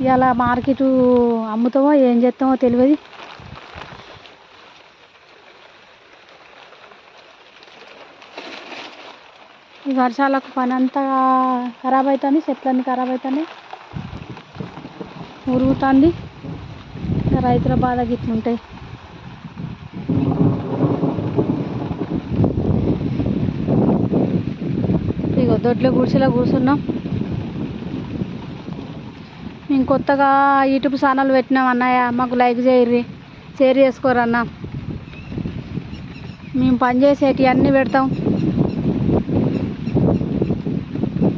ఇలా మార్కెట్ అమ్ముతామో ఏం చేస్తామో తెలియదు. ఈ వర్షాలకు పని అంతా ఖరాబ్ అవుతుంది చెట్లన్నీ ఖరాబ్ అవుతున్నాయి ఉరుగుతుంది రైతుల బాధ గిట్లుంటాయి. ఇక దొడ్ల గుడిసెలో కూర్చున్నాం. మేము కొత్తగా యూట్యూబ్ ఛానల్ పెట్టినాం అన్నయ్య. మాకు లైక్ చేయర్రి. షేర్ చేసుకోరన్న. మేము పనిచేసేటి అన్నీ పెడతాం.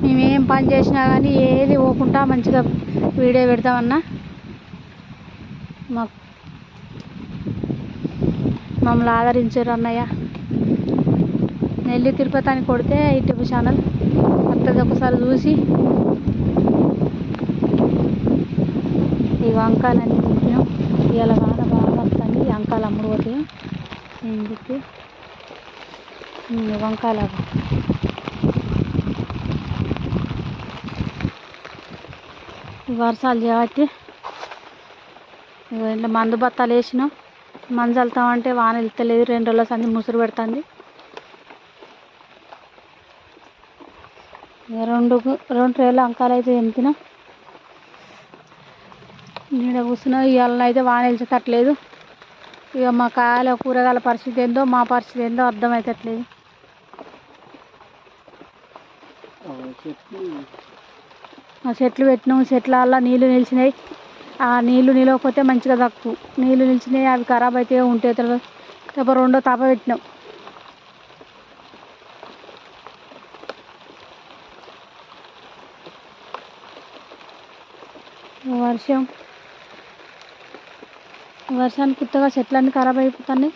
మేమేం పని చేసినా కానీ ఏది పోకుండా మంచిగా వీడియో పెడతామన్నా. మాకు మమ్మల్ని ఆదరించారు అన్నయ్య. నెల్లి తిరుపతి అని కొడితే యూట్యూబ్ ఛానల్. అత్తది ఒకసారి చూసి ఈ వంకాయలన్నీ తింటున్నాం ఇవాళ వాన బాగా వస్తుంది. వంకాయలు అమ్ముడు పోతాయి ఏం చెప్పి వంకాయలు వర్షాలు చేయబట్టి ఇగో ఇంట్లో మందు బత్తాలు వేసినాం. మందు చల్లుతామంటే వాన వెళ్తలేదు. రెండు రోజుల సంది ముసురు పెడుతుంది. రెండు రెండు ట్రేలు అంకాలు అయితే ఎంపిన. నీడ కూర్చున్నా ఇవాళ అయితే వాన వెళ్తట్లేదు ఇక మా కాయల కూరగాయల పరిస్థితి ఏందో మా పరిస్థితి ఏందో అర్థమవుతట్లేదు ఆ చెట్లు పెట్టినాం చెట్ల నీళ్ళు నిలిచినాయి. ఆ నీళ్ళు నిలవకపోతే మంచిగా తక్కువ. నీళ్ళు నిలిచినాయి అవి ఖరాబ్ అయితే ఉంటే తర్వాత తప్ప రెండో తప పెట్టినాం. వర్షం వర్షానికి కొత్తగా చెట్లన్నీ ఖరాబ్ అయిపోతున్నాయి.